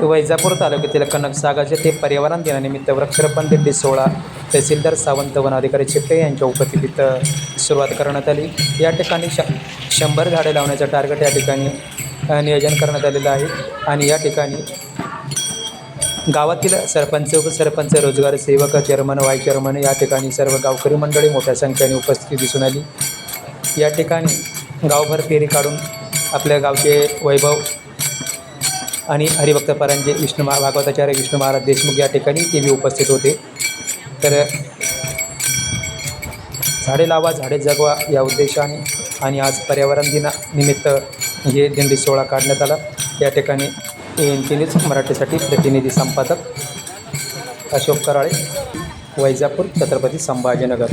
वैजापूर तालुक्यातील कनकसागाचे ते पर्यावरण दिनानिमित्त वृक्षरोपण दिंडी सोहळा तहसीलदार सावंत वन अधिकारी चिपटे यांच्या उपस्थितीत सुरुवात करण्यात आली. या ठिकाणी श शंभर झाडे लावण्याचं टार्गेट या ठिकाणी नियोजन करण्यात आलेलं आहे. आणि या ठिकाणी गावातील सरपंच उपसरपंच रोजगार सेवक चेअरमन वाय चेअरमन या ठिकाणी सर्व गावकरी मंडळी मोठ्या संख्येने उपस्थिती दिसून आली. या ठिकाणी गावभर फेरी काढून आपल्या गावचे वैभव आणि हरिभक्त परांजे विष्णू महा भागवताचार्य विष्णू महाराज देशमुख या ठिकाणी ते बी उपस्थित होते. तर झाडे लावा झाडे जगवा या उद्देशाने आणि आज पर्यावरण दिनानिमित्त हे दिंडी सोहळा काढण्यात आला. या ठिकाणी एन टी न्यूज मराठीसाठी प्रतिनिधी संपादक अशोक कराळे वैजापूर छत्रपती संभाजीनगर.